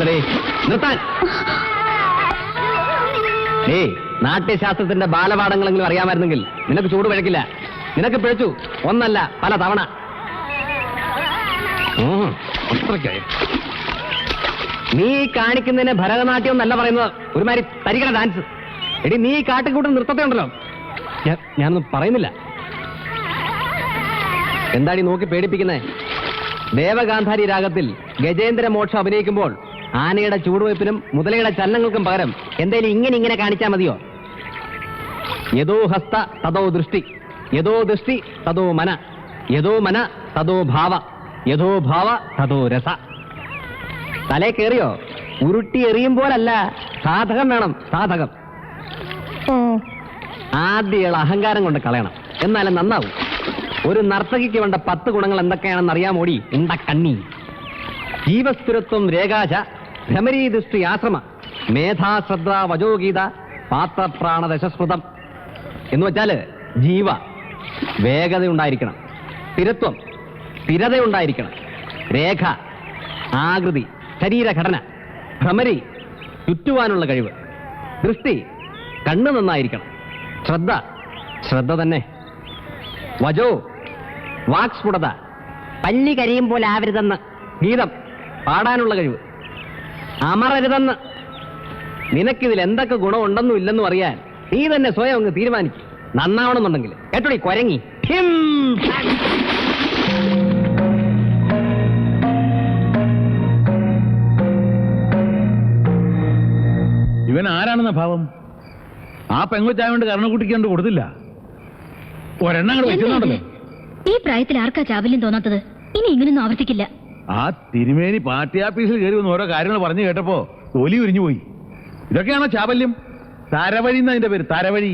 നിർത്താൻ. ഏയ് നാട്യശാസ്ത്രത്തിന്റെ ബാലപാഠങ്ങളെങ്കിലും അറിയാമായിരുന്നെങ്കിൽ നിനക്ക് ചൂട് വഴക്കില്ല നിനക്ക് പിഴച്ചു. ഒന്നല്ല പല തവണ. നീ കാണിക്കുന്നതിന് ഭരതനാട്യം എന്നല്ല പറയുന്നത്. ഒരുമാതിരി തരികട ഡാൻസ് എടി നീ കാട്ടിക്കൂട്ട് നൃത്തത്തെ ഉണ്ടല്ലോ. ഞാനൊന്നും പറയുന്നില്ല. എന്താടി നോക്കി പേടിപ്പിക്കുന്നേ? ദേവഗാന്ധാരി രാഗത്തിൽ ഗജേന്ദ്ര മോക്ഷം അഭിനയിക്കുമ്പോൾ ആനയുടെ ചൂടുവയ്പ്പിനും മുതലയുടെ ചലനങ്ങൾക്കും പകരം എന്തേലും ഇങ്ങനെ ഇങ്ങനെ കാണിച്ചാൽ മതിയോ? യഥോ ഹസ്ത തതോ ദൃഷ്ടി. യഥോ ദൃഷ്ടി തതോ മന. യഥോ മന തതോ ഭാവ. യഥോ ഭാവ തതോ രസ. തലേ കയറിയോ ഉരുട്ടി എറിയും പോലല്ല. സാധകം വേണം സാധകം. ആദ്യയുള്ള അഹങ്കാരം കൊണ്ട് കളയണം. എന്നാലും നന്നാവും. ഒരു നർത്തകിക്ക് വേണ്ട പത്ത് ഗുണങ്ങൾ എന്തൊക്കെയാണെന്ന് അറിയാമോടി ഉണ്ട കണ്ണി. ജീവസ്ഥിരത്വം രേഖാച. ഭ്രമരീ ദൃഷ്ടി ആശ്രമ മേധാശ്രദ്ധ വജോഗീത പാത്രപ്രാണ ദശസ്മൃതം. എന്ന് വെച്ചാൽ ജീവ വേഗത ഉണ്ടായിരിക്കണം സ്ഥിരത്വം സ്ഥിരത ഉണ്ടായിരിക്കണം രേഖ ആകൃതി ശരീരഘടന ഭ്രമരി ചുറ്റുവാനുള്ള കഴിവ്. ദൃഷ്ടി കണ്ണ് നന്നായിരിക്കണം. ശ്രദ്ധ ശ്രദ്ധ തന്നെ. വജോ വാക്സ്ഫുടത. പല്ലി കരിയും പോലെ ആവരുതെന്ന് ഗീതം പാടാനുള്ള കഴിവ്. അമറരുതെന്ന് നിനക്കിതിൽ എന്തൊക്കെ ഗുണമുണ്ടെന്നും ഇല്ലെന്നും അറിയാൻ നീ തന്നെ സ്വയം അങ്ങ് തീരുമാനിക്കും. നന്നാവണമെന്നുണ്ടെങ്കിൽ. കേട്ടോടി കൊരങ്ങി. ഇവൻ ആരാണെന്ന ഭാവം? ആ പെങ്കൊച്ചായോണ്ട് കരണക്കുട്ടിക്ക് കണ്ട് കൊടുത്തില്ല. ഒരെണ്ണം കൂടെ വെക്കുന്നുണ്ടല്ലോ ഈ പ്രായത്തിൽ ആർക്കാ ചാബല്യം തോന്നാത്തത്? ഇനി ഇങ്ങനൊന്നും ആവർത്തിക്കില്ല. ആ തിരുമേനി പാർട്ടി ആഫീസിൽ കയറി വന്ന് ഓരോ കാര്യങ്ങൾ പറഞ്ഞു കേട്ടപ്പോ തൊലി ഉരിഞ്ഞു പോയി. ഇതൊക്കെയാണോ ചാബല്യം തരവഴി എന്ന അതിന്റെ പേര്? തരവഴി.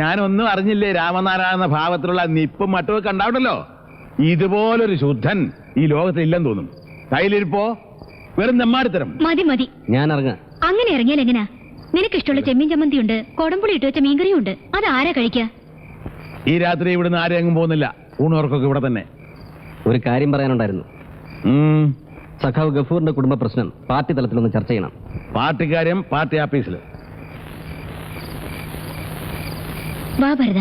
ഞാനൊന്നും അറിഞ്ഞില്ലേ രാമനാരായണ ഭാവത്തിലുള്ള നിപ്പും മറ്റൊക്കെ കണ്ടാവണ്ടല്ലോ? ഇതുപോലൊരു ശുദ്ധൻ ഈ ലോകത്തിൽ ഇല്ലെന്ന് തോന്നും. കയ്യിലിരിപ്പോ വെറും നെമ്മാടിത്തരം. മതി മതി. ഞാൻ ഇറങ്ങ അങ്ങനെ ഇറങ്ങിയാൽ എങ്ങനാ? നിനക്കിഷ്ടമുള്ള ചെമ്മീൻ ചമ്മന്തി ഉണ്ട് കൊടമ്പുളി ഇട്ട് വെച്ച മീൻകറിയും ഉണ്ട്. അത് ആരാ കഴിക്കാ? ഈ രാത്രി ഇവിടുന്ന് ആരെങ്ങും പോകുന്നില്ല. ഊണോർക്കൊക്കെ ഇവിടെ തന്നെ. ഒരു കാര്യം പറയാനുണ്ടായിരുന്നു. സഖാവ് ഗഫൂറിന്റെ കുടുംബ പ്രശ്നം പാർട്ടി തലത്തിലൊന്ന് ചർച്ച ചെയ്യണം. പാർട്ടിക്കാര്യം പാർട്ടി ആഫീസിൽ വാ ഭരത.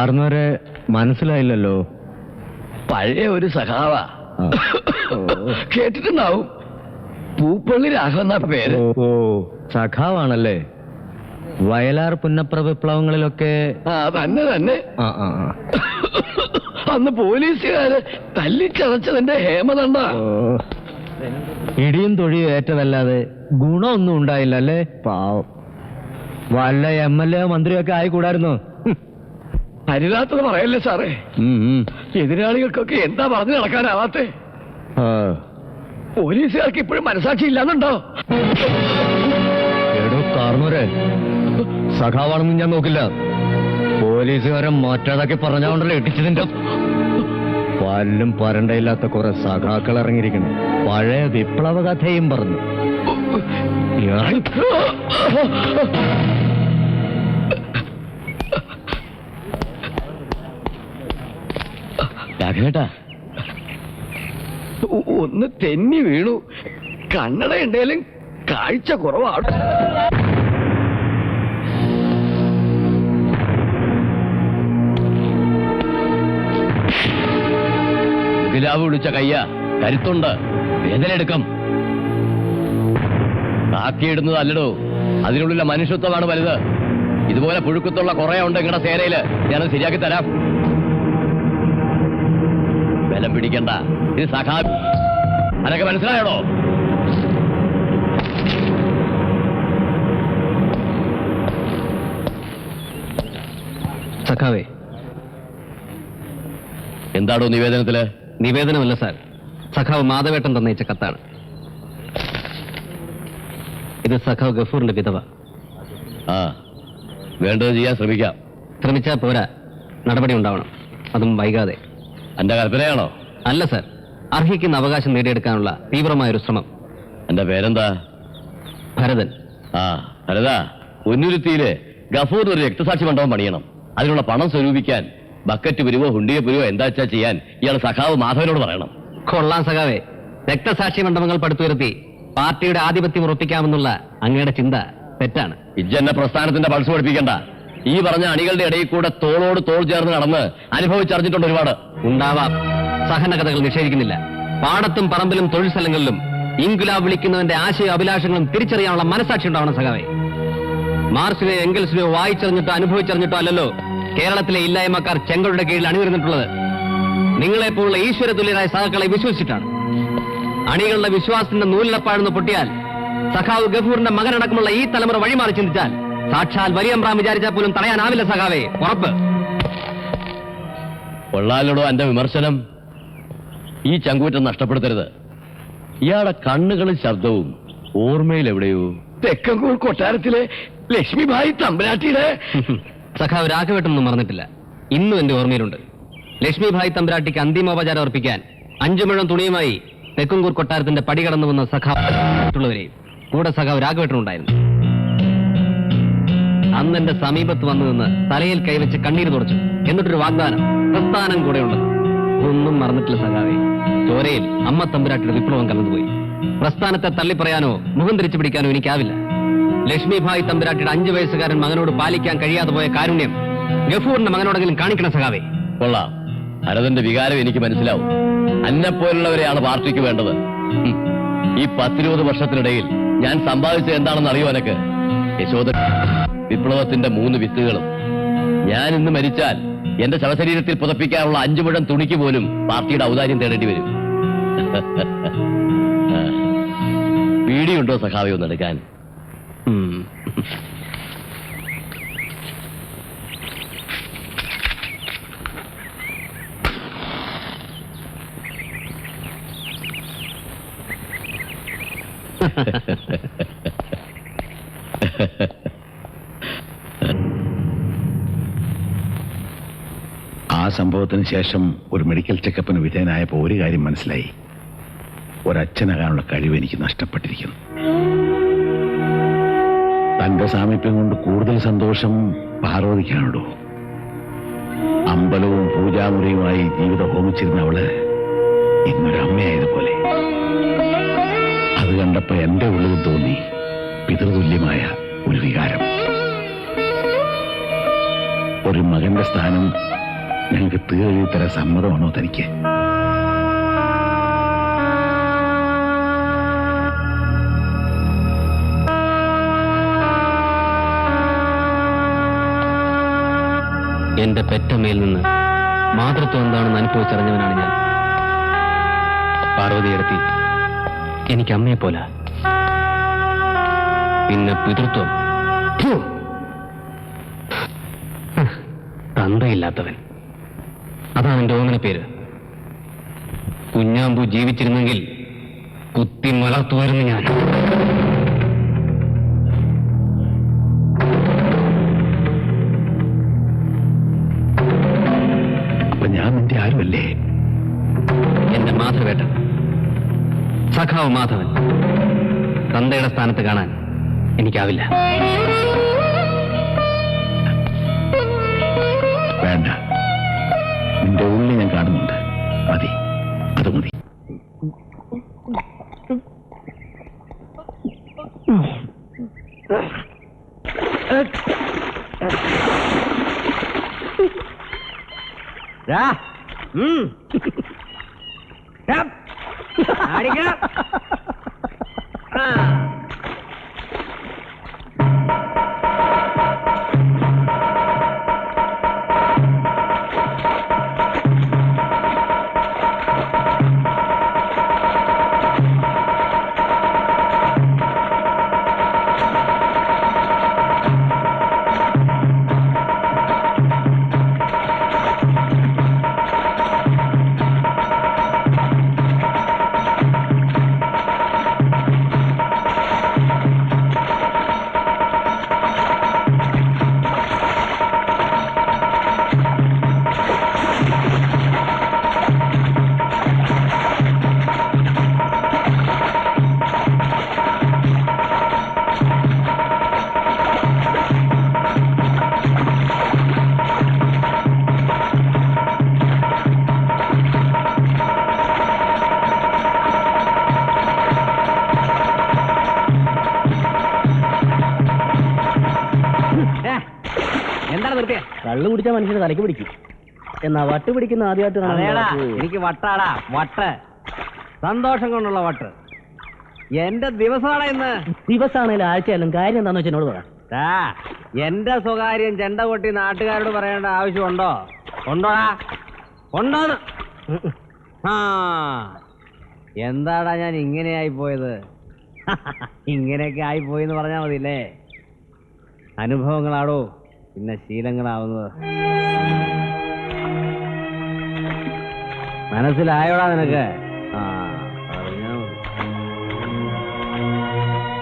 കാർന്നവരെ മനസ്സിലായില്ലല്ലോ. പഴയ ഒരു സഖാവ. കേട്ടിട്ടുണ്ടാവും. പൂപ്പള്ളി രാഘവ എന്ന പേര്. ഓ സഖാവാണല്ലേ? വയലാർ പുന്നപ്ര വിപ്ലവങ്ങളിലൊക്കെ ആ തന്നെ തന്നെ. ആ ആ ആ. അന്ന് പോലീസുകാര് തല്ലിച്ചതച്ചതിന്റെ ഹേമതണ്ട. ഓ. ഇടിയും തൊഴിയും ഏറ്റതല്ലാതെ ഗുണമൊന്നും ഉണ്ടായില്ല അല്ലേ പാവം. വല്ല എം എൽ എ മന്ത്രിയൊക്കെ ആയിക്കൂടായിരുന്നു? അരുതാത്തത് പറയല്ലേ സാറേ എതിരാളികൾക്കൊക്കെ എന്താ പറഞ്ഞു നടക്കാനാവാത്തേ പോലീസുകാർക്ക് ഇപ്പോഴും മനസാക്ഷി ഇല്ലാന്നുണ്ടോ എടോ കാർന്നൂരെ സഖാവാണെന്ന് ഞാൻ നോക്കില്ല പോലീസുകാരെ മാറ്റാതാക്കി പറഞ്ഞാണ്ടല്ലോ ഇടിച്ചതിന്റെ പല്ലും പരണ്ടയില്ലാത്ത കുറെ സഖാക്കൾ ഇറങ്ങിയിരിക്കണം പഴയ വിപ്ലവ കഥയും പറഞ്ഞു രാഘവേട്ടാ. ഒന്ന് തെന്നി വീണു. കണ്ണട ഉണ്ടെങ്കിലും കാഴ്ച കുറവാണ്. ഗിലാവ് വിളിച്ച കയ്യ കരുത്തുണ്ട്. വേദനെടുക്കും താക്കിയിടുന്നത് അല്ലടോ. അതിനുള്ളിലെ മനുഷ്യത്വമാണ് വലുത്. ഇതുപോലെ പുഴുക്കത്തുള്ള കുറേ ഉണ്ട് നിങ്ങളുടെ സേനയിൽ ഞാനത് ശരിയാക്കി തരാം. ബലം പിടിക്കണ്ട. ഇത് സഖാ അതൊക്കെ മനസ്സിലായോ? സഖാവേ. എന്താണോ നിവേദനത്തിൽ? നിവേദനമല്ല സാർ. സഖാവ് മാധവേട്ടൻ തന്നയിച്ച കത്താണ്. ഇത് സഖാവ് ഗഫൂറിന്റെ വിധവ. ആ വേണ്ടത് ചെയ്യാൻ ശ്രമിക്കാം. ശ്രമിച്ചാൽ പോരാ. നടപടി ഉണ്ടാവണം. അതും വൈകാതെ. എന്റെ കൽപ്പനയാണോ? അല്ല സർ. അർഹിക്കുന്ന അവകാശം നേടിയെടുക്കാനുള്ള തീവ്രമായ ഒരു ശ്രമം. എന്റെ പേരെന്താ? ഭരതൻ. ആ ഭരതാ ഉന്നുരുത്തിയിലെ ഗഫൂർ ഒരു രക്തസാക്ഷി മണ്ഡപം പണിയണം. അതിനുള്ള പണം സ്വരൂപിക്കാൻ ബക്കറ്റ് പുരുവോ ഹുണ്ടിയ പുരുവോ എന്താ വെച്ചാ ചെയ്യാൻ ഇയാൾ സഖാവ് മാധവനോട് പറയണം. കൊള്ളാം സഖാവേ. രക്തസാക്ഷി മണ്ഡപങ്ങൾ പടുത്തുയർത്തി പാർട്ടിയുടെ ആധിപത്യം ഉറപ്പിക്കാമെന്നുള്ള അങ്ങയുടെ ചിന്ത തെറ്റാണ്. ഇജ്ജന്റെ പ്രസ്ഥാനത്തിന്റെ പൾസ് പഠിപ്പിക്കണ്ട. ഈ പറഞ്ഞ അണികളുടെ ഇടയിൽ കൂടെ തോളോട് തോൾ ചേർന്ന് നടന്ന് അനുഭവിച്ചറിഞ്ഞിട്ടുണ്ട് ഒരുപാട്. ഉണ്ടാവാം. സഹനകഥകൾ നിഷേധിക്കുന്നില്ല. പാടത്തും പറമ്പിലും തൊഴിൽ സ്ഥലങ്ങളിലും ഇൻകുലാബ് വിളിക്കുന്നവന്റെ ആശയ അഭിലാഷങ്ങളും തിരിച്ചറിയാനുള്ള മനസാക്ഷി ഉണ്ടാവണം സഖാവേ. മാർസിനെ എംഗൽസിനെയോ വായിച്ചറിഞ്ഞിട്ടോ അനുഭവിച്ചറിഞ്ഞിട്ടോ അല്ലല്ലോ കേരളത്തിലെ ഇല്ലായ്മക്കാർ ചെങ്കളുടെ കീഴിൽ അണിവരുന്നിട്ടുള്ളത് നിങ്ങളെപ്പോലുള്ള ഈശ്വര തുല്യരായ സഹാക്കളെ വിശ്വസിച്ചിട്ടാണ്. അണികളുടെ വിശ്വാസത്തിന്റെ നൂലിലപ്പാഴ്ന്ന് പൊട്ടിയാൽ സഖാവ് ഗഫൂറിന്റെ മകനടക്കമുള്ള ഈ തലമുറ വഴിമാറി ചിന്തിച്ചാൽ സാക്ഷാൽ വലിയമ്പ്രാം വിചാരിച്ചാൽ പോലും തടയാനാവില്ല സഖാവേ. ഉറപ്പ്. കൊള്ളാലോടോ എന്റെ വിമർശനം? ഈ ചങ്കൂറ്റം നഷ്ടപ്പെടുത്തരുത്. ഇയാളെ കണ്ണുകളും ശബ്ദവും ഓർമ്മയിൽ എവിടെയോ? തെക്കങ്കൂർ കൊട്ടാരത്തിലെ ലക്ഷ്മിഭായി തമ്പരാട്ടിയുടെ സഖാവ് രാഘവേട്ടൊന്നും മറന്നിട്ടില്ല. ഇന്നും എന്റെ ഓർമ്മയിലുണ്ട്. ലക്ഷ്മിഭായ് തമ്പരാട്ടിക്ക് അന്തിമോപചാരം അർപ്പിക്കാൻ അഞ്ചു മുഴം തുണിയുമായി തെക്കുംകൂർ കൊട്ടാരത്തിന്റെ പടി കടന്നു വന്ന സഖാവ് മറ്റുള്ളവരെയും കൂടെ സഖാവ് രാഘവേട്ടനുണ്ടായിരുന്നു. അന്ന് എന്റെ സമീപത്ത് വന്നു നിന്ന് തലയിൽ കൈവച്ച് കണ്ണീര് തുടച്ചു. എന്നിട്ടൊരു വാഗ്ദാനം പ്രസ്ഥാനം കൂടെയുണ്ട്. ഒന്നും മറന്നിട്ടില്ല സഖാവേ. ചോരയിൽ അമ്മ തമ്പുരാട്ടിയുടെ വിപ്ലവം കലർന്നുപോയി. പ്രസ്ഥാനത്തെ തള്ളിപ്പറയാനോ മുഖം തിരിച്ചു പിടിക്കാനോ എനിക്കാവില്ല. ലക്ഷ്മിഭായ് തമ്പുരാട്ടിയുടെ അഞ്ചു വയസ്സുകാരൻ മകനോട് പാലിക്കാൻ കഴിയാതെ പോയ കാരുണ്യം ഗഫൂറിന്റെ മകനോടെങ്കിലും കാണിക്കണം സഖാവേ. കൊള്ളാം. ഭരതന്റെ വികാരം എനിക്ക് മനസ്സിലാവും. അന്നെപ്പോലുള്ളവരെയാണ് പാർട്ടിക്ക് വേണ്ടത്. ഈ പത്തിരുപത് വർഷത്തിനിടയിൽ ഞാൻ സമ്പാദിച്ചത് എന്താണെന്ന് അറിയുവാനൊക്കെ യശോദ വിപ്ലവത്തിന്റെ മൂന്ന് വിത്തുകളും. ഞാൻ ഇന്ന് മരിച്ചാൽ എന്റെ ശവശരീരത്തിൽ പുതപ്പിക്കാനുള്ള അഞ്ചു മുഴം തുണിക്ക് പോലും പാർട്ടിയുടെ ഔദാര്യം തേടേണ്ടി വരും. പീടിയുണ്ടോ സഖാവി ഒന്ന് എടുക്കാൻ? Ha ha ആ സംഭവത്തിന് ശേഷം ഒരു മെഡിക്കൽ ചെക്കപ്പിന് വിധേയനായപ്പോൾ ഒരു കാര്യം മനസ്സിലായി. ഒരച്ഛനാകാനുള്ള കഴിവ് എനിക്ക് നഷ്ടപ്പെട്ടിരിക്കുന്നു. തന്റെ സാമീപ്യം കൊണ്ട് കൂടുതൽ സന്തോഷം പാർവതിക്കാനുള്ളൂ അമ്പലവും പൂജാമുറിയുമായി ജീവിതം ഹോമിച്ചിരുന്ന അവൾ ഇന്നൊരമ്മയായതുപോലെ. അത് കണ്ടപ്പോ എന്റെ ഉള്ളിൽ തോന്നി പിതൃതുല്യമായ ഒരു വികാരം. ഒരു മകന്റെ സ്ഥാനം ഞങ്ങൾക്ക് തീർച്ചയായും തരാൻ സമ്മതമാണോ തനിക്ക്? എന്റെ പെറ്റമ്മയിൽ നിന്ന് മാതൃത്വം എന്താണെന്ന് അനുഭവിച്ചറിഞ്ഞവനാണ് ഞാൻ. പാർവതിയെടുത്തി എനിക്ക് അമ്മയെ പോലെ. പിന്നെ പിതൃത്വം. തന്തയില്ലാത്തവൻ. അതാണ് എന്റെ ഓമന പേര്. കുഞ്ഞാമ്പു ജീവിച്ചിരുന്നെങ്കിൽ കുത്തി വളർത്തുമായിരുന്നു ഞാൻ. അപ്പൊ ഞാൻ നിന്റെ ആരുമല്ലേ? എന്റെ മാധവേട്ടൻ. സഖാവ് മാധവൻ. തന്തയുടെ സ്ഥാനത്ത് കാണാൻ എനിക്കാവില്ല. అడిగా. കള്ളു കുടിച്ച മനുഷ്യന് തലയ്ക്ക് പിടിക്കും. എന്നാ വട്ട് പിടിക്കുന്ന ആദ്യമായിട്ട് എനിക്ക് വട്ടാടാ വട്ട്. സന്തോഷം കൊണ്ടുള്ള വട്ട്. എന്റെ ദിവസമാണ് ഇന്ന്. ദിവസമാണെങ്കിലും ആഴ്ചയായാലും കാര്യം എന്താന്ന് വെച്ചാൽ എന്നോട് പറ. എന്റെ സ്വകാര്യം ചെണ്ട കൊട്ടി നാട്ടുകാരോട് പറയേണ്ട ആവശ്യമുണ്ടോ? ഉണ്ടോടാ? ഉണ്ടോ ആ എന്താടാ ഞാൻ ഇങ്ങനെയായി പോയത് ഇങ്ങനെയൊക്കെ ആയിപ്പോയി എന്ന് പറഞ്ഞാൽ മതില്ലേ അനുഭവങ്ങളാടോ? പിന്നെ ശീലങ്ങളാവുന്നത്. മനസ്സിലായോടാ നിനക്ക്?